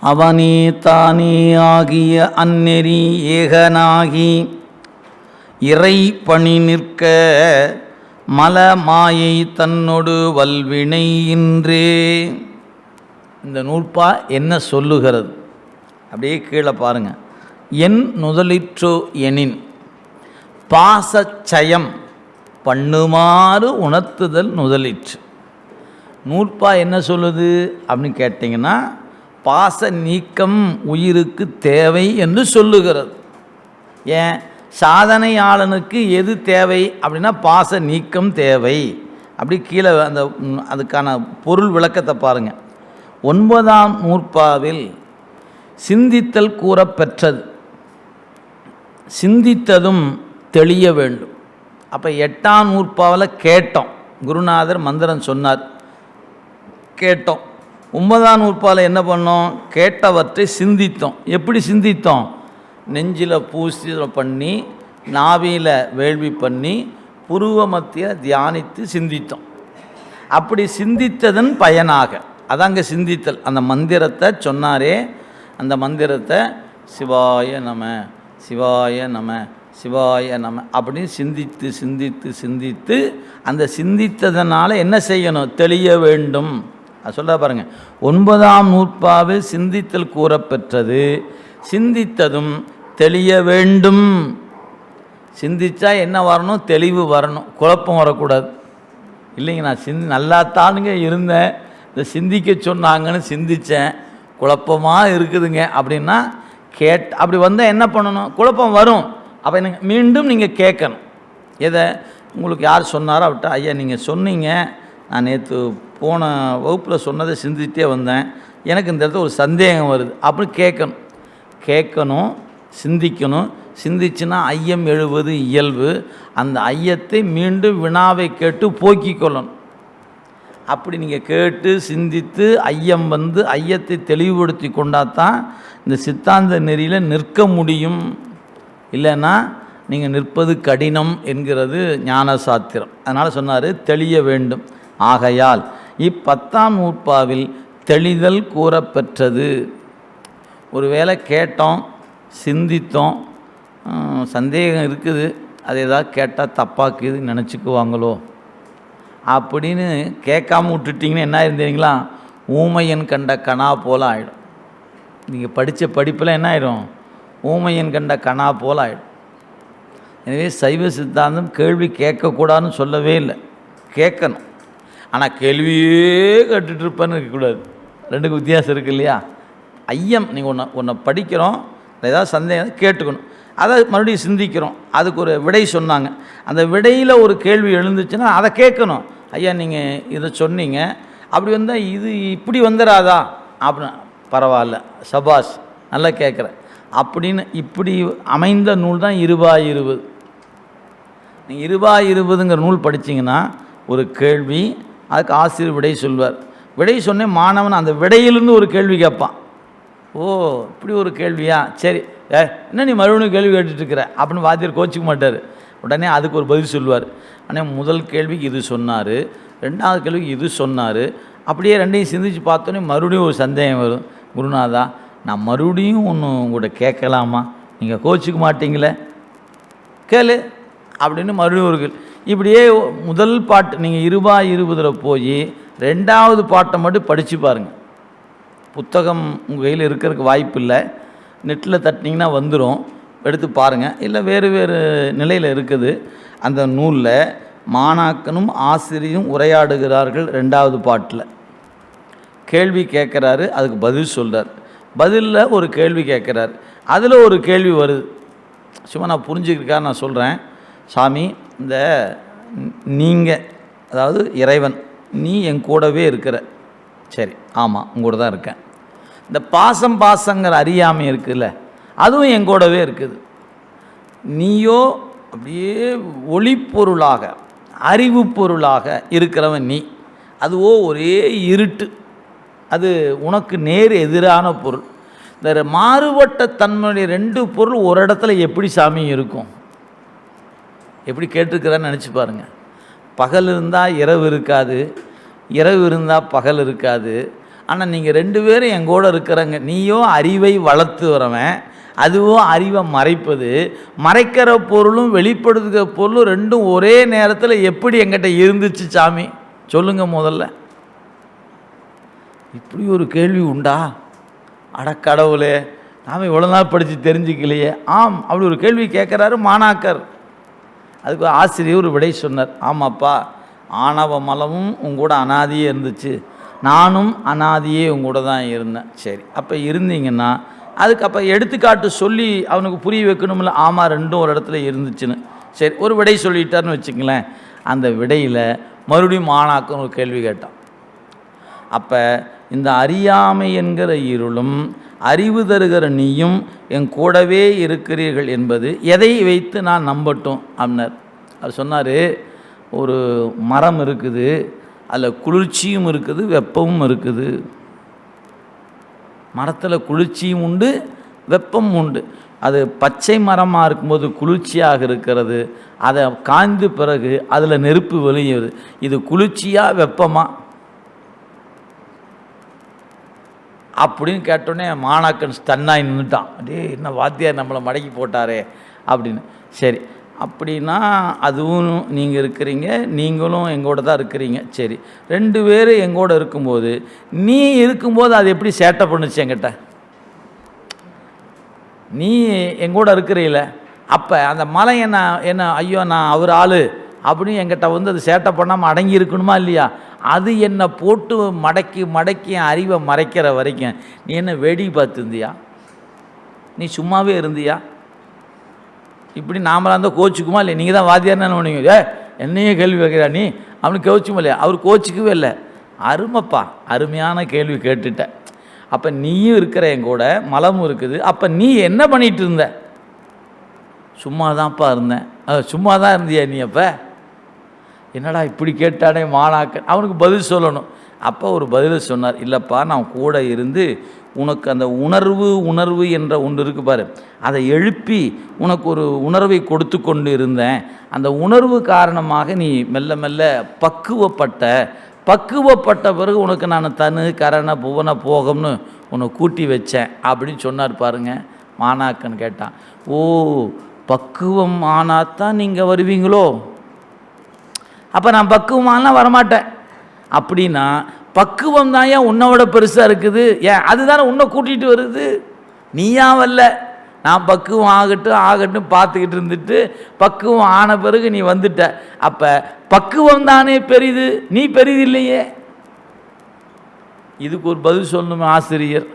அவனே தானே ஆகிய அந்நெறி ஏகனாகி இறை பணி நிற்க மல மாயை தன்னொடு வல்வினை இன்றே. இந்த நூற்பா என்ன சொல்லுகிறது? அப்படியே கீழே பாருங்க. என் நுதலிற்றோ எனின் பாசச்சயம் பண்ணுமாறு உணர்த்துதல் முதலிற்று நூற்பா என்ன சொல்லுது? அப்படின்னு கேட்டிங்கன்னா பாச நீக்கம் உயிருக்கு தேவை என்று சொல்லுகிறது. ஏன்? சாதனையாளனுக்கு எது தேவை? அப்படின்னா பாச நீக்கம் தேவை. அப்படி கீழே அந்த அதுக்கான பொருள் விளக்கத்தை பாருங்கள் ஒன்பதாம் நூற்பாவில் சிந்தித்தல் கூறப்பெற்றது. சிந்தித்ததும் தெளிய வேண்டும். அப்போ எட்டாம் நூற்பாவில் கேட்டோம். குருநாதர் மந்திரம் சொன்னார். கேட்டோம். ஒன்பதாம் நூற்பாவில் என்ன பண்ணோம்? கேட்டவற்றை சிந்தித்தோம். எப்படி சிந்தித்தோம்? நெஞ்சில் பூசி பண்ணி நாவியில் வேள்வி பண்ணி புருவ மத்தியில் தியானித்து சிந்தித்தோம். அப்படி சிந்தித்ததன் பயனாக. அதாங்க சிந்தித்தல். அந்த மந்திரத்தை சொன்னாரே அந்த மந்திரத்தை சிவாய நம சிவாய நம சிவாய நம அப்படின்னு சிந்தித்து சிந்தித்து சிந்தித்து அந்த சிந்தித்ததனால் என்ன செய்யணும்? தெளிய வேண்டும். அது சொல்ல பாருங்கள் ஒன்பதாம் நூற்பாவில் சிந்தித்தல் கூறப்பெற்றது. சிந்தித்ததும் தெளிய வேண்டும். சிந்தித்தா என்ன வரணும்? தெளிவு வரணும். குழப்பம் வரக்கூடாது. இல்லைங்க நான் சிந்தி நல்லா தானுங்க இருந்தேன். இந்த சிந்திக்க சொன்னாங்கன்னு சிந்தித்தேன் குழப்பமாக இருக்குதுங்க அப்படின்னா கேட் அப்படி வந்தால் என்ன பண்ணணும்? குழப்பம் வரும். அப்போ எனக்கு மீண்டும் நீங்கள் கேட்கணும். எதை? உங்களுக்கு யார் சொன்னாரோ அவர்கிட்ட ஐயா நீங்கள் சொன்னீங்க. நான் நேற்று போன வகுப்பில் சொன்னதை சிந்திச்சிட்டே வந்தேன். எனக்கு இந்த இடத்துல ஒரு சந்தேகம் வருது. அப்படி கேட்கணும். கேட்கணும் சிந்திக்கணும். சிந்திச்சுன்னா ஐயம் எழுவது இயல்பு. அந்த ஐயத்தை மீண்டும் வினாவை கேட்டு போக்கிக் கொள்ளணும். அப்படி நீங்கள் கேட்டு சிந்தித்து ஐயம் வந்து ஐயத்தை தெளிவுபடுத்தி கொண்டாதான் இந்த சித்தாந்த நெறியில் நிற்க முடியும். இல்லைன்னா நீங்கள் நிற்பது கடினம் என்கிறது ஞான சாத்திரம் அதனால் சொன்னார் தெளிய வேண்டும். ஆகையால் இப்பத்தாம் நூற்பாவில் தெளிதல் கூறப்பெற்றது. ஒருவேளை கேட்டோம் சிந்தித்தோம் சந்தேகம் இருக்குது அது ஏதாவது கேட்டால் தப்பாக்குது நினச்சிக்குவாங்களோ? அப்படின்னு கேட்காம விட்டுட்டிங்கன்னா என்ன இருந்தீங்களா ஊமையன் கண்ட கணா போல் ஆகிடும் நீங்கள் படித்த படிப்பில் என்ன ஆகிடும் ஊமையன் கண்ட கணா போல் ஆகிடும் எனவே சைவ சித்தாந்தம் கேள்வி கேட்கக்கூடாதுன்னு சொல்லவே இல்லை. கேட்கணும். ஆனால் கேள்வியே கேட்டுட்டு இருப்பேன்னு இருக்கக்கூடாது ரெண்டுக்கு வித்தியாசம் இருக்கு இல்லையா? ஐயம் நீங்கள் ஒன்று ஒன்றை படிக்கிறோம் ஏதாவது சந்தேகம் கேட்டுக்கணும். அதை மறுபடியும் சிந்திக்கிறோம். அதுக்கு ஒரு விடை சொன்னாங்க. அந்த விடையில் ஒரு கேள்வி எழுந்துச்சுன்னா அதை கேட்கணும். ஐயா நீங்கள் இதை சொன்னீங்க. அப்படி வந்தால் இது இப்படி வந்துடாதா அப்படின்னு பரவாயில்ல சபாஸ் நல்லா கேட்குறேன். அப்படின்னு இப்படி அமைந்த நூல் தான் இருபா இருபது. நீங்கள் இருபா இருபதுங்கிற நூல் படிச்சிங்கன்னா ஒரு கேள்வி அதுக்கு ஆசிரியர் விடை சொல்வார். விடை சொன்னேன் மாணவன் அந்த விடையிலிருந்து ஒரு கேள்வி கேட்பான். ஓ இப்படி ஒரு கேள்வியா? சரி. ஏ என்ன நீ மறுபடியும் கேள்வி கேட்டுட்ருக்கிற? அப்படின்னு வாத்தியார் கோச்சிக்க மாட்டார். உடனே அதுக்கு ஒரு பதில் சொல்லுவார். ஆனால் முதல் கேள்விக்கு இது சொன்னார். ரெண்டாவது கேள்விக்கு இது சொன்னார். அப்படியே ரெண்டையும் சிந்திச்சு பார்த்தோன்னே மறுபடியும் ஒரு சந்தேகம் வரும். குருநாதா நான் மறுபடியும் ஒன்று உங்கள்கிட்ட கேட்கலாமா? நீங்கள் கோச்சிக்க மாட்டீங்களே? கேளு. அப்படின்னு மறுபடியும் ஒரு கேள்வி. இப்படியே முதல் பாட்டு நீங்கள் இருபா இருபதில் போய் ரெண்டாவது பாட்டை மட்டும் படித்து பாருங்கள் புத்தகம் உங்கள் கையில் இருக்கிறதுக்கு வாய்ப்பு இல்லை. நெட்டில் தட்டினீங்கன்னா வந்துடும் எடுத்து பாருங்கள் இல்லை வேறு வேறு நிலையில் இருக்குது. அந்த நூலில் மாணாக்கனும் ஆசிரியரும் உரையாடுகிறார்கள் ரெண்டாவது பாட்டில். கேள்வி கேட்குறாரு அதுக்கு பதில் சொல்கிறார் பதிலில் ஒரு கேள்வி கேட்குறார். அதில் ஒரு கேள்வி வருது. சும்மா நான் புரிஞ்சுக்கிறக்காக நான் சொல்கிறேன் சாமி இந்த நீங்கள் அதாவது இறைவன் நீ என் கூடவே இருக்கிற. சரி ஆமாம் உங்கூட தான் இருக்கேன். இந்த பாசம் பாசங்கிற அறியாமை இருக்குல்ல அதுவும் என் கூடவே இருக்குது. நீயோ அப்படியே ஒளிப்பொருளாக அறிவு பொருளாக இருக்கிறவன் நீ. அதுவோ ஒரே இருட்டு. அது உனக்கு நேர் எதிரான பொருள். இந்த மாறுபட்ட தன்மையுடைய ரெண்டு பொருள் ஒரு இடத்துல எப்படி சாமி இருக்கும்? எப்படி கேட்டிருக்கிறான்னு நினச்சி பாருங்கள் பகல் இருந்தால் இரவு இருக்காது இரவு இருந்தால் பகல் இருக்காது. ஆனால் நீங்கள் ரெண்டு பேரும் என் கூட இருக்கிறங்க நீயோ அறிவை வளர்த்து வரவன் அதுவோ அறிவை மறைப்பது. மறைக்கிற பொருளும் வெளிப்படுத்துகிற பொருளும் ரெண்டும் ஒரே நேரத்தில் எப்படி எங்கிட்ட இருந்துச்சு சாமி? சொல்லுங்கள் முதல்ல. இப்படி ஒரு கேள்வி உண்டா? அட கடவுளே நாம் இவ்வளோ நாள் படித்து தெரிஞ்சுக்கலையே. ஆம் அப்படி ஒரு கேள்வி கேட்குறாரு மாணாக்கர். அதுக்கு ஆசிரியர் ஒரு விடை சொன்னார். ஆமாப்பா ஆணவ மலமும் உங்கூட அனாதியே இருந்துச்சு. நானும் அனாதியே உங்கூட தான் இருந்தேன். சரி அப்போ இருந்தீங்கன்னா அதுக்கு அப்போ எடுத்துக்காட்டு சொல்லி அவனுக்கு புரிய வைக்கணும்ல. ஆமாம் ரெண்டும் ஒரு இடத்துல இருந்துச்சுன்னு. சரி ஒரு விடை சொல்லிட்டாருன்னு வச்சுங்களேன் அந்த விடையில் மறுபடியும் மாணாக்கன் ஒரு கேள்வி கேட்டான். அப்போ இந்த அறியாமை என்கிற இருளும் அறிவு தருகிற நீயும் என் கூடவே இருக்கிறீர்கள் என்பது எதை வைத்து நான் நம்பட்டும் அப்படின்னார் அவர் சொன்னார் ஒரு மரம் இருக்குது அதில் குளிர்ச்சியும் இருக்குது வெப்பமும் இருக்குது. மரத்தில் குளிர்ச்சியும் உண்டு வெப்பம் உண்டு. அது பச்சை மரமாக இருக்கும்போது குளிர்ச்சியாக இருக்கிறது அதை காய்ந்த பிறகு அதில் நெருப்பு வெளியேறுது. இது குளிர்ச்சியாக வெப்பமாக அப்படின்னு கேட்டோடனே மாணாக்கன் ஸ்டன்னாகி நின்றுட்டான் டே என்ன வாத்தியார் நம்மளை மடக்கி போட்டாரே அப்படின்னு. சரி. அப்படின்னா அதுவும் நீங்கள் இருக்கிறீங்க நீங்களும் எங்கூட தான் இருக்கிறீங்க. சரி. ரெண்டு பேரும் எங்கூட இருக்கும்போது நீ இருக்கும்போது அது எப்படி சேட்டை பண்ணுச்சு என்கிட்ட? நீ எங்கூட இருக்கிறீல. அப்போ அந்த மலை என்ன என்ன ஐயோ நான் அவர் ஆள். அப்படின்னு என்கிட்ட வந்து அது சேட்டை பண்ணாமல் அடங்கி இருக்கணுமா இல்லையா? அது என்னை போட்டு மடக்கி மடக்கி அறிவை மறைக்கிற வரைக்கும். நீ என்ன வெடி பார்த்துருந்தியா? நீ சும்மாவே இருந்தியா? இப்படி நாமளாக இருந்தால் கோச்சிக்குமா இல்லை நீங்கள் தான் வாத்தியார்னு என்ன பண்ணுவீங்க? ஏ என்னையே கேள்வி வைக்கிறா நீ? அப்படின்னு கோச்சிக்குமா இல்லையா? அவர் கோச்சிக்கவே இல்லை. அருமைப்பா அருமையான கேள்வி கேட்டுட்டேன். அப்போ நீயும் இருக்கிற என் கூட மலமும் இருக்குது. அப்போ நீ என்ன பண்ணிகிட்டு இருந்த? சும்மா தான்ப்பா இருந்தேன். சும்மா தான் இருந்தியா நீ அப்போ? என்னடா இப்படி கேட்டானே மாணாக்க அவனுக்கு பதில் சொல்லணும். அப்போ ஒரு பதில் சொன்னார். இல்லைப்பா நான் கூட இருந்து உனக்கு அந்த உணர்வு உணர்வு என்ற ஒன்று இருக்கு பாரு. அதை எழுப்பி உனக்கு ஒரு உணர்வை கொடுத்து கொண்டு இருந்தேன் அந்த உணர்வு காரணமாக நீ மெல்ல மெல்ல பக்குவப்பட்ட பக்குவப்பட்ட பிறகு உனக்கு நான் தனு கரண புவன போகம்னு உன்னை கூட்டி வச்சேன் அப்படின்னு சொன்னார் பாருங்க. மாணாக்கன் கேட்டான். ஓ பக்குவம் ஆனாத்தான் நீங்கள் வருவீங்களோ? அப்போ நான் பக்குவமானலாம் வரமாட்டேன். அப்படின்னா பக்குவம் தான் ஏன் உன்னோட பெருசாக இருக்குது? ஏன்? அதுதானே உன்னை கூட்டிகிட்டு வருது. நீயா வரல. நான் பக்குவம் ஆகட்டும் ஆகட்டும் பார்த்துக்கிட்டு இருந்துட்டு பக்குவம் ஆன பிறகு நீ வந்துட்ட. அப்போ பக்குவம் தானே பெரிது. நீ பெரிது இல்லையே. இதுக்கு ஒரு பதில் சொல்லணுமே ஆசிரியர்.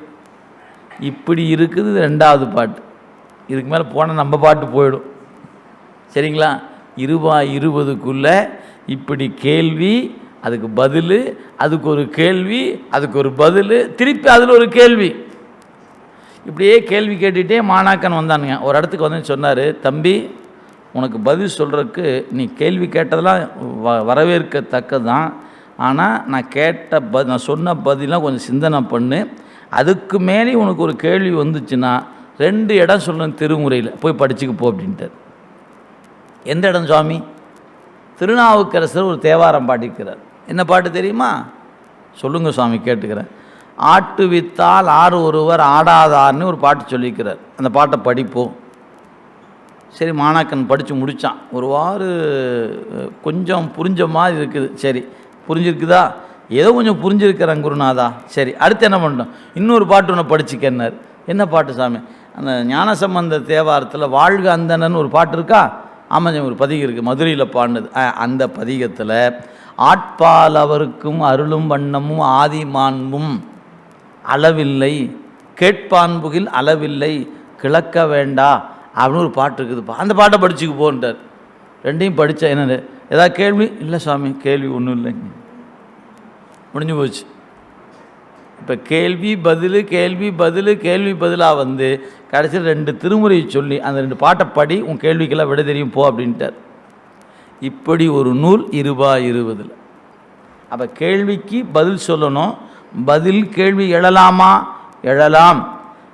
இப்படி இருக்குது ரெண்டாவது பாட்டு. இதுக்கு மேலே போனால் நம்ம பாட்டு போயிடும். சரிங்களா? இருபா இருபதுக்குள்ளே இப்படி கேள்வி அதுக்கு பதில் அதுக்கு ஒரு கேள்வி அதுக்கு ஒரு பதில் திருப்பி அதில் ஒரு கேள்வி. இப்படியே கேள்வி கேட்டுகிட்டே மாணாக்கன் வந்தானுங்க. ஒரு இடத்துக்கு வந்து சொன்னார் தம்பி உனக்கு பதில் சொல்கிறதுக்கு நீ கேள்வி கேட்டதெல்லாம் வ வரவேற்கத்தக்கது தான் ஆனால் நான் கேட்ட ப நான் சொன்ன பதிலாம் கொஞ்சம் சிந்தனை பண்ணு. அதுக்கு மேலே உனக்கு ஒரு கேள்வி வந்துச்சுன்னா ரெண்டு இடம் சொல்லணும் திருமுறையில். போய் படிச்சுக்கு போ அப்படின்ட்டு எந்த இடம் சுவாமி? திருநாவுக்கரசர் ஒரு தேவாரம் பாடிக்கிறார் என்ன பாட்டு தெரியுமா? சொல்லுங்க சுவாமி கேட்டுக்கிறேன். ஆட்டு வித்தால் ஆறு ஒருவர் ஆடாதார்னு ஒரு பாட்டு சொல்லிக்கிறார் அந்த பாட்டை படிப்போம். சரி மாணாக்கன் படித்து முடித்தான் ஒரு வாரம் கொஞ்சம் புரிஞ்ச மாதிரி இருக்குது. சரி புரிஞ்சிருக்குதா? ஏதோ கொஞ்சம் புரிஞ்சிருக்கிறேன் குருநாதா. சரி அடுத்து என்ன பண்ணிட்டோம்? இன்னொரு பாட்டு ஒன்று படிச்சுக்கன்னார். என்ன பாட்டு சாமி? அந்த ஞானசம்பந்த தேவாரத்தில் வாழ்க அந்தனன்னு ஒரு பாட்டு இருக்கா? ஆமாம் ஒரு பதிகம் இருக்குது மதுரையில் பாடினது. அந்த பதிகத்தில் ஆட்பால் அவருக்கும் அருளும் வண்ணமும் ஆதி மாண்பும் அளவில்லை கேட்பான்புகில் அளவில்லை கிளக்க வேண்டா அப்படின்னு ஒரு பாட்டு இருக்குதுப்பா. அந்த பாட்டை படிச்சுக்கு போன்றார் ரெண்டையும் படித்தா என்னது? ஏதாவது கேள்வி? இல்லை சாமி கேள்வி ஒன்றும் இல்லைங்க. முடிஞ்சு போச்சு. இப்போ கேள்வி பதில் கேள்வி பதில் கேள்வி பதிலாக வந்து கடைசியில் ரெண்டு திருமுறையை சொல்லி அந்த ரெண்டு பாட்டை படி உன் கேள்விக்கெல்லாம் விட தெரியும் போ அப்படின்ட்டார். இப்படி ஒரு நூல் இருபா இருபதில். அப்போ கேள்விக்கு பதில் சொல்லணும் பதில் கேள்வி எழலாமா? எழலாம்.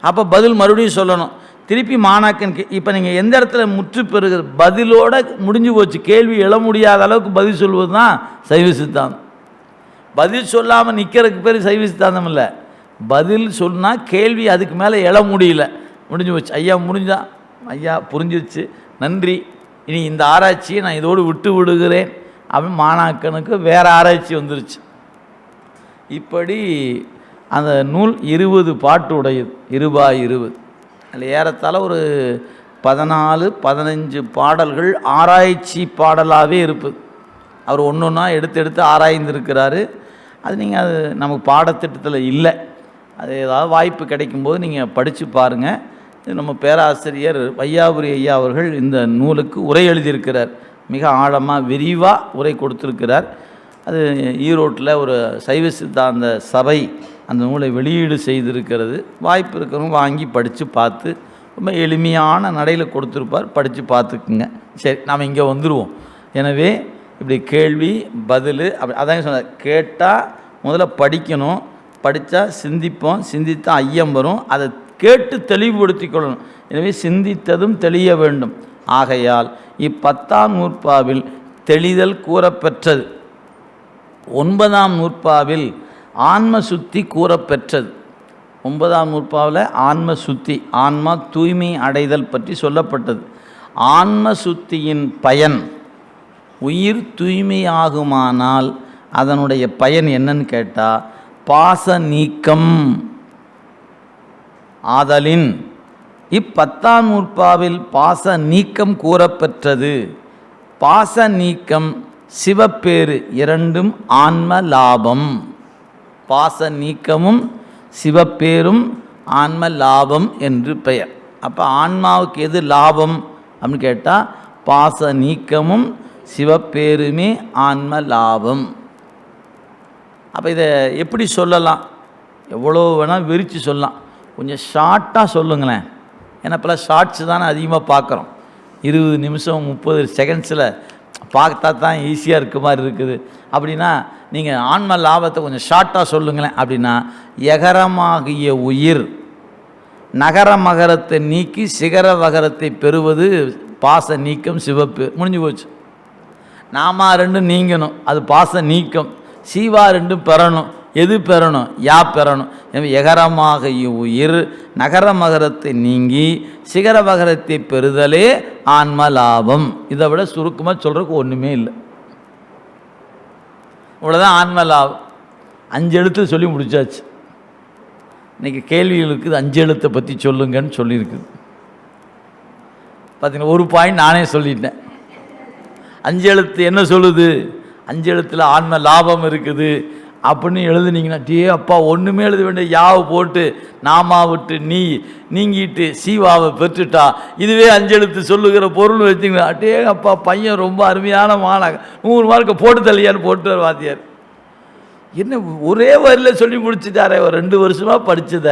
அப்போ பதில் மறுபடியும் சொல்லணும். திருப்பி மாணாக்கன் இப்போ நீங்கள் எந்த இடத்துல முற்று பெறுகிற பதிலோட முடிஞ்சு போச்சு கேள்வி எழ முடியாத அளவுக்கு பதில் சொல்வது தான் சைவ சித்தாந்தம். பதில் சொல்லாமல் நிற்கிறதுக்கு பேர் சைவ சித்தாந்தம் இல்லை. பதில் சொன்னால் கேள்வி அதுக்கு மேலே எழ முடியல. முடிஞ்சு போச்சு. ஐயா முடிஞ்சா ஐயா புரிஞ்சிச்சு நன்றி. இனி இந்த ஆராய்ச்சியை நான் இதோடு விட்டு விடுகிறேன். அப்படின்னு மாணாக்கனுக்கு வேறு ஆராய்ச்சி வந்துருச்சு. இப்படி அந்த நூல் இருபது பாட்டு உடையது இருபா இருபது. அதில் ஏறத்தாழ ஒரு பதினாலு பதினஞ்சு பாடல்கள் ஆராய்ச்சி பாடலாகவே இருப்பது அவர் ஒன்று ஒன்றா எடுத்து எடுத்து ஆராய்ந்திருக்கிறாரு. அது நீங்கள் அது நமக்கு பாடத்திட்டத்தில் இல்லை. அது ஏதாவது வாய்ப்பு கிடைக்கும்போது நீங்கள் படித்து பாருங்கள் இது நம்ம பேராசிரியர் வையாபுரி ஐயா அவர்கள் இந்த நூலுக்கு உரை எழுதியிருக்கிறார். மிக ஆழமாக விரிவாக உரை கொடுத்துருக்கிறார். அது ஈரோட்டில் ஒரு சைவ சித்தாந்த சபை அந்த நூலை வெளியீடு செய்திருக்கிறது. வாய்ப்பு இருக்கிறவங்க வாங்கி படித்து பார்த்து ரொம்ப எளிமையான நடையில் கொடுத்துருப்பார். படித்து பார்த்துக்குங்க. சரி நாம் இங்கே வந்துடுவோம் எனவே இப்படி கேள்வி பதில் அப்படி அதான் சொன்னார். கேட்டால் முதல்ல படிக்கணும் படித்தா சிந்திப்போம் சிந்தித்தா ஐயம் வரும் அதை கேட்டு தெளிவுபடுத்திக் கொள்ளணும். எனவே சிந்தித்ததும் தெளிய வேண்டும். ஆகையால் இப்பத்தாம் நூற்பாவில் தெளிதல் கூறப்பெற்றது. ஒன்பதாம் நூற்பாவில் ஆன்ம சுத்தி கூறப்பெற்றது. ஒன்பதாம் நூற்பாவில் ஆன்ம சுத்தி ஆன்மா தூய்மை அடைதல் பற்றி சொல்லப்பட்டது. ஆன்ம சுத்தியின் பயன் உயிர் தூய்மையாகுமானால் அதனுடைய பயன் என்னன்னு கேட்டால் பாச நீக்கம். ஆதலின். இப்பத்தாம் நூற்பாவில் பாச நீக்கம் கூறப்பெற்றது. பாச நீக்கம் சிவப்பேறு இரண்டும் ஆன்ம லாபம். பாச நீக்கமும் சிவப்பேரும் ஆன்ம லாபம் என்று பெயர். அப்போ ஆன்மாவுக்கு எது லாபம் அப்படின்னு கேட்டால் பாச நீக்கமும் சிவப்பேருமே ஆன்ம லாபம் அப்போ இதை எப்படி சொல்லலாம்? எவ்வளோ வேணால் விரித்து சொல்லலாம். கொஞ்சம் ஷார்ட்டாக சொல்லுங்களேன். ஏன்னா இப்போலாம் ஷார்ட்ஸ் தானே அதிகமாக பார்க்குறோம் இருபது நிமிஷம் முப்பது செகண்ட்ஸில் பார்த்தா தான் ஈஸியாக இருக்க மாதிரி இருக்குது. அப்படின்னா நீங்கள் ஆன்ம லாபத்தை கொஞ்சம் ஷார்ட்டாக சொல்லுங்களேன். அப்படின்னா எகரமாகிய உயிர் நகர மகரத்தை நீக்கி சிகர வகரத்தை பெறுவது பாச நீக்கம் சிவப்பு. முடிஞ்சு போச்சு. நாமா ரெண்டும் நீங்கணும். அது பாச நீக்கம். சீவா ரெண்டும் பெறணும். எது பெறணும்? யா பெறணும். எனவே எகரமாக உயிர் நகர மகரத்தை நீங்கி சிகர மகரத்தை பெறுதலே ஆன்ம லாபம். இதை விட சுருக்கமாக சொல்கிறதுக்கு ஒன்றுமே இல்லை. இவ்வளோதான் ஆன்ம லாபம். அஞ்சு எழுத்து சொல்லி முடிச்சாச்சு. இன்றைக்கி கேள்விகள் இருக்குது. அஞ்சு எழுத்தை பற்றி சொல்லுங்கன்னு சொல்லியிருக்குது பார்த்தீங்கன்னா ஒரு பாயிண்ட் நானே சொல்லிட்டேன். அஞ்சு எழுத்து என்ன சொல்லுது? அஞ்சு எழுத்தில் ஆன்ம லாபம் இருக்குது. அப்படின்னு எழுதுனீங்கன்னா டே அப்பா ஒன்றுமே எழுத வேண்டிய யாவை போட்டு நாமா விட்டு நீ நீங்கிட்டு சீவாவை பெற்றுட்டா. இதுவே அஞ்செழுத்து சொல்லுகிற பொருள் வச்சுங்களா டே அப்பா பையன் ரொம்ப அருமையான மாணக. நூறு மார்க்கை போட்டு தள்ளியான்னு போட்டு வாத்தியார். என்ன ஒரே வரியில் சொல்லி முடிச்சுட்டாரே ஒரு ரெண்டு வருஷமாக படித்தத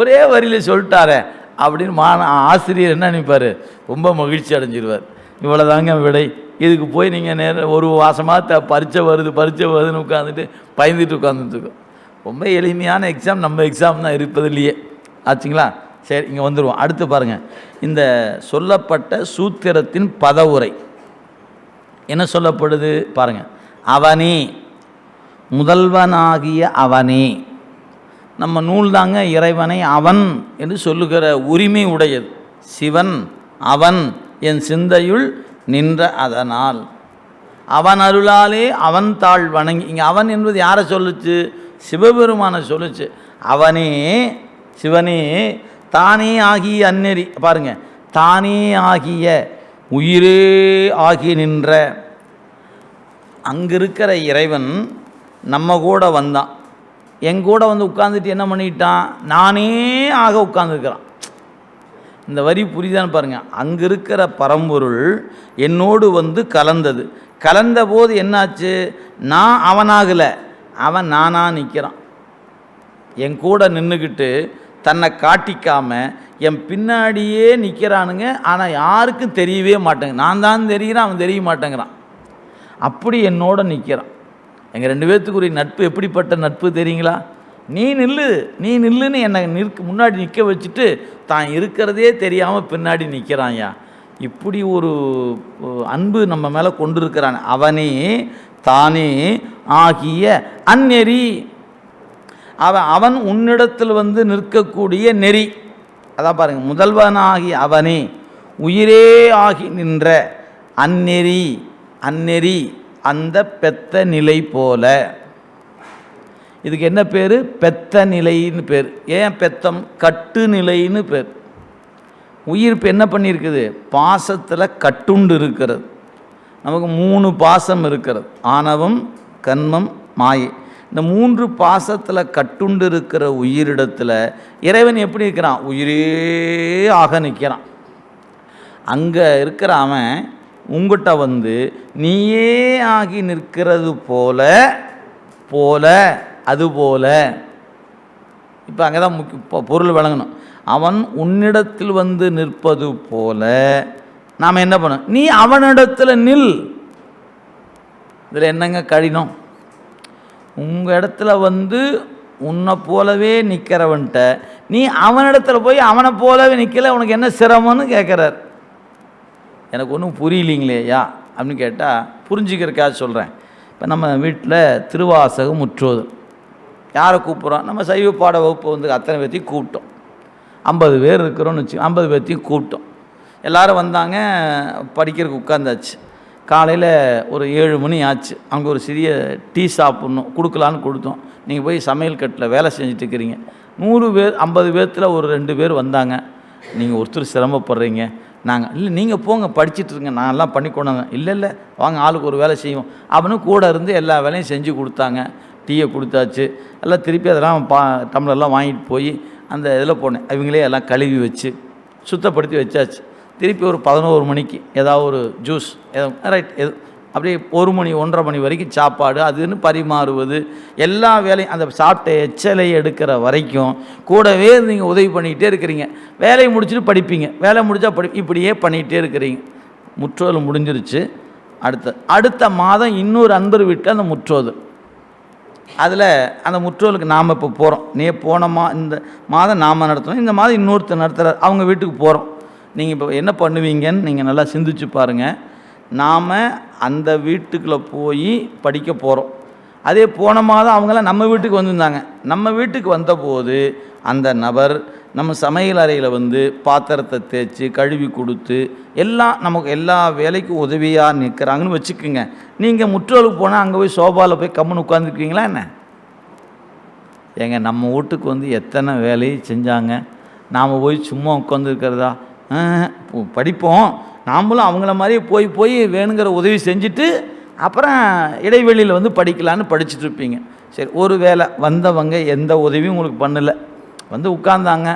ஒரே வரியில் சொல்லிட்டாரே அப்படின்னு மான ஆசிரியர் என்ன நினைப்பார்? ரொம்ப மகிழ்ச்சி அடைஞ்சிருவார். இவ்வளோதாங்க விடை. இதுக்கு போய் நீங்கள் நேரம் ஒரு மாதமாக த பரீட்சை வருது பரீட்சை வருதுன்னு உட்காந்துட்டு பயந்துட்டு உட்காந்துட்டுருக்கோம் ரொம்ப எளிமையான எக்ஸாம் நம்ம எக்ஸாம் தான் இருப்பதில்லையே. ஆச்சுங்களா? சரி இங்கே வந்துடுவோம் அடுத்து பாருங்கள் இந்த சொல்லப்பட்ட சூத்திரத்தின் பதவுரை. என்ன சொல்லப்படுது? பாருங்கள் அவனே. முதல்வனாகிய அவனே. நம்ம நூல் தாங்க இறைவனை அவன் என்று சொல்லுகிற உரிமை உடையது. சிவன் அவன் என் சிந்தையுள் நின்ற அதனால். அவன் அருளாலே அவன் தாழ் வணங்கி இங்கே அவன் என்பது யாரை சொல்லுச்சு? சிவபெருமானை சொல்லுச்சு. அவனே சிவனே தானே ஆகிய அந்நெறி பாருங்க தானே ஆகிய உயிரே ஆகி நின்ற. அங்கே இருக்கிற இறைவன் நம்ம கூட வந்தான். எங்கூட வந்து உட்காந்துட்டு என்ன பண்ணிட்டான்? நானே ஆக உட்காந்துருக்கிறான் இந்த வரி புரியுதான்னு பாருங்கள் அங்கே இருக்கிற பரம்பொருள் என்னோடு வந்து கலந்தது. கலந்த போது என்னாச்சு? நான் அவனாகலை. அவன் நானாக நிற்கிறான் என் கூட நின்றுக்கிட்டு தன்னை காட்டிக்காமல் என் பின்னாடியே நிற்கிறானுங்க ஆனால் யாருக்கும் தெரியவே மாட்டேங்க. நான் தான் தெரிகிறேன் அவன் தெரிய மாட்டேங்கிறான். அப்படி என்னோட நிற்கிறான் எங்கள் ரெண்டு பேர்த்துக்குரிய நட்பு எப்படிப்பட்ட நட்பு தெரியுங்களா? நீ நில்லு நீ நில்லுன்னு என்னை நிற்க முன்னாடி நிற்க வச்சுட்டு தான் இருக்கிறதே தெரியாமல் பின்னாடி நிற்கிறான்யா இப்படி ஒரு அன்பு நம்ம மேலே கொண்டிருக்கிறான். அவனே தானே ஆகிய அந்நெறி. அவன் அவன் உன்னிடத்தில் வந்து நிற்கக்கூடிய நெறி. அதான் பாருங்கள் முதல்வனாகி அவனே உயிரே ஆகி நின்ற அந்நெறி அந்நெறி அந்த பெத்த நிலை போல. இதுக்கு என்ன பேர்? பெத்த நிலைன்னு பேர். ஏன் பெத்தம்? கட்டு நிலைன்னு பேர். உயிர் இப்போ என்ன பண்ணியிருக்குது? பாசத்தில் கட்டுண்டு இருக்கிறது. நமக்கு மூணு பாசம் இருக்கிறது. ஆணவம் கன்மம் மாயை. இந்த மூன்று பாசத்தில் கட்டுண்டு இருக்கிற உயிரிடத்தில் இறைவன் எப்படி இருக்கிறான்? உயிரே ஆக நிற்கிறான். அங்கே இருக்கிற அவன் உங்கள்கிட்ட வந்து நீயே ஆகி நிற்கிறது போல போல அதுபோல இப்போ அங்கே தான் முக்கிய பொருள் விளங்கணும். அவன் உன்னிடத்தில் வந்து நிற்பது போல நாம் என்ன பண்ணோம் நீ அவனிடத்தில் நில். இதில் என்னங்க கடினம்? உங்கள் இடத்துல வந்து உன்னை போலவே நிற்கிறவன்ட்ட நீ அவனிடத்துல போய் அவனை போலவே நிற்கல உனக்கு என்ன சிரமம்னு கேட்குறார் எனக்கு ஒன்றும் புரியலிங்களேயா? அப்படின்னு கேட்டால் புரிஞ்சுக்கிறக்காக சொல்கிறேன் இப்போ நம்ம வீட்டில் திருவாசகம் முற்றுவது யாரை கூப்பிட்றோம்? நம்ம சைவ பாட வகுப்பு வந்து அத்தனை பேர்த்தையும் கூப்பிட்டோம். ஐம்பது பேர் இருக்கிறோன்னு வச்சு ஐம்பது பேர்த்தையும் கூப்பிட்டோம். எல்லோரும் வந்தாங்க படிக்கிறதுக்கு உட்காந்தாச்சு காலையில் ஒரு ஏழு மணி ஆச்சு. அங்கே ஒரு சிறிய டீ சாப்பிட்ணும் கொடுக்கலான்னு கொடுத்தோம். நீங்கள் போய் சமையல் கட்டில் வேலை செஞ்சுட்டு இருக்கிறீங்க. நூறு பேர் ஐம்பது பேர்த்தில் ஒரு ரெண்டு பேர் வந்தாங்க. நீங்கள் ஒருத்தர் சிரமப்படுறீங்க. நாங்கள் இல்லை நீங்கள் போங்க படிச்சுட்ருங்க இருங்க. எல்லாம் பண்ணி கொண்டாங்க இல்லை இல்லை வாங்க ஆளுக்கு ஒரு வேலை செய்வோம். அப்படின்னு கூட இருந்து எல்லா வேலையும் செஞ்சு கொடுத்தாங்க. டீயை கொடுத்தாச்சு. எல்லாம் திருப்பி அதெல்லாம் பா டம்ளர்லாம் வாங்கிட்டு போய் அந்த இதில் போனேன். இவங்களே எல்லாம் கழுவி வச்சு சுத்தப்படுத்தி வச்சாச்சு. திருப்பி ஒரு பதினோரு மணிக்கு ஏதாவது ஒரு ஜூஸ் ஏதோ ரைட் எது அப்படியே ஒரு மணி ஒன்றரை மணி வரைக்கும் சாப்பாடு அதுன்னு பரிமாறுவது எல்லா வேலையும் அந்த சாப்பிட்ட எச்சலை எடுக்கிற வரைக்கும் கூடவே நீங்கள் உதவி பண்ணிக்கிட்டே இருக்கிறீங்க. வேலையை முடிச்சுட்டு படிப்பீங்க. வேலை முடித்தா படி இப்படியே பண்ணிக்கிட்டே இருக்கிறீங்க. முற்றோதல் முடிஞ்சிருச்சு. அடுத்த அடுத்த மாதம் இன்னொரு அன்பர் வீட்டில் அந்த முற்றோதல் அதில் அந்த முற்றோலுக்கு நாம் இப்போ போகிறோம் நீ போன மா இந்த மாதம் நாம் நடத்தணும் இந்த மாதம் இன்னொருத்தர் நடத்துகிறார் அவங்க வீட்டுக்கு போகிறோம் நீங்கள் இப்போ என்ன பண்ணுவீங்கன்னு நீங்கள் நல்லா சிந்திச்சு பாருங்கள் நாம் அந்த வீட்டுக்குள்ளே போய் படிக்க போகிறோம் அதே போன மாதம் அவங்களாம் நம்ம வீட்டுக்கு வந்திருந்தாங்க. நம்ம வீட்டுக்கு வந்தபோது அந்த நபர் நம்ம சமையல் அறையில் வந்து பாத்திரத்தை தேய்ச்சி கழுவி கொடுத்து எல்லாம் நமக்கு எல்லா வேலைக்கும் உதவியாக நிற்கிறாங்கன்னு வச்சுக்கோங்க. நீங்கள் முற்றோலுக்கு போனால் அங்கே போய் சோபாவில் போய் கம்முன்னு உட்காந்துருக்கீங்களா என்ன? ஏங்க நம்ம வீட்டுக்கு வந்து எத்தனை வேலையை செஞ்சாங்க? நாம் போய் சும்மா உட்காந்துருக்கிறதா படிப்போம். நாமளும் அவங்கள மாதிரி போய் போய் வேணுங்கிற உதவி செஞ்சுட்டு அப்புறம் இடைவெளியில் வந்து படிக்கலான்னு படிச்சுட்டு இருப்பீங்க. சரி ஒரு வேளை வந்தவங்க எந்த உதவியும் உங்களுக்கு பண்ணலை. வந்து உட்கார்ந்தாங்க.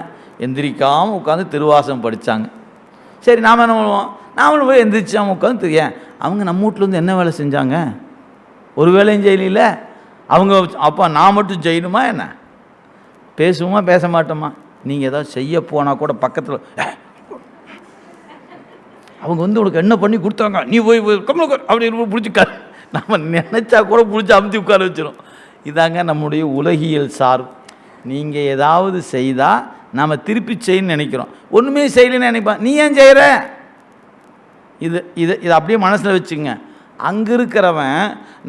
எந்திரிக்காமல் உட்காந்து திருவாசகம் படித்தாங்க சரி நாம் என்ன பண்ணுவோம்? நாமளும் போய் எந்திரிச்சாம உட்காந்து ஏன்? அவங்க நம்ம வீட்டிலேருந்து என்ன வேலை செஞ்சாங்க? ஒரு வேலையும் செய்யல அவங்க அப்போ நான் மட்டும் செய்யணுமா என்ன? பேசுவோமா பேச மாட்டோமா? நீங்கள் ஏதாவது செய்ய போனால் கூட பக்கத்தில் அவங்க வந்து உனக்கு என்ன பண்ணி கொடுத்தாங்க? நீ போய் போய் அப்படி பிடிச்சி க நம்ம நினச்சா கூட பிடிச்சி அமுத்தி உட்கார வச்சிரும். இதாங்க நம்முடைய உலகியல் சார்பு நீங்கள் ஏதாவது செய்தால் நாம் திருப்பி செய்யணும்னு நினைக்கிறோம். ஒன்றுமே செய்யலைன்னு நினைப்பான் நீ ஏன் செய்கிற இது இது இதை அப்படியே மனசில் வச்சுங்க. அங்கே இருக்கிறவன்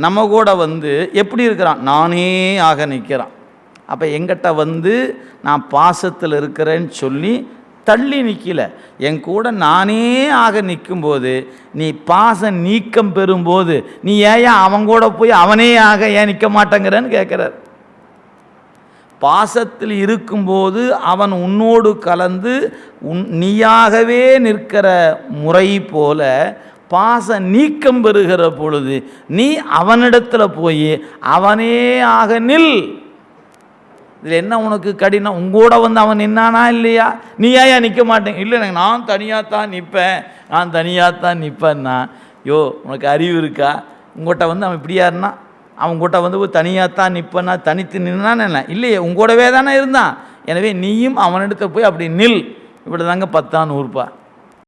நம்ம கூட வந்து எப்படி இருக்கிறான்? நானே ஆக நிற்கிறான். அப்போ எங்கிட்ட வந்து நான் பாசத்தில் இருக்கிறேன்னு சொல்லி தள்ளி நிற்கல என் கூட நானே ஆக நிற்கும்போது நீ பாசம் நீக்கம் பெறும்போது நீ ஏன் அவன் கூட போய் அவனே ஆக ஏன் நிற்க மாட்டேங்கிறன்னு கேட்குறாரு பாசத்தில் இருக்கும்போது அவன் உன்னோடு கலந்து உன் நீயாகவே நிற்கிற முறை போல பாச நீக்கம் பெறுகிற பொழுது நீ அவனிடத்தில் போய் அவனே ஆக நில். இதில் என்ன உனக்கு கடினம்? உங்கூட வந்து அவன் நின்னானா இல்லையா? நீ ஏன் நிற்க மாட்டேன்? இல்லை எனக்கு நான் தனியாக தான் நிற்பேன். நான் தனியாக தான் நிற்பேன்னா யோ உனக்கு அறிவு இருக்கா? உங்கள்கிட்ட வந்து அவன் இப்படியா இருந்தான் அவன் கூட்ட வந்து தனியாக தான் நிற்பேன்னா தனித்து நின்னான்னு என்ன இல்லையே உங்கூடவே தானே இருந்தான். எனவே நீயும் அவனிடத்தில் போய் அப்படி நில். இப்படி தாங்க பத்தான் நூறுப்பா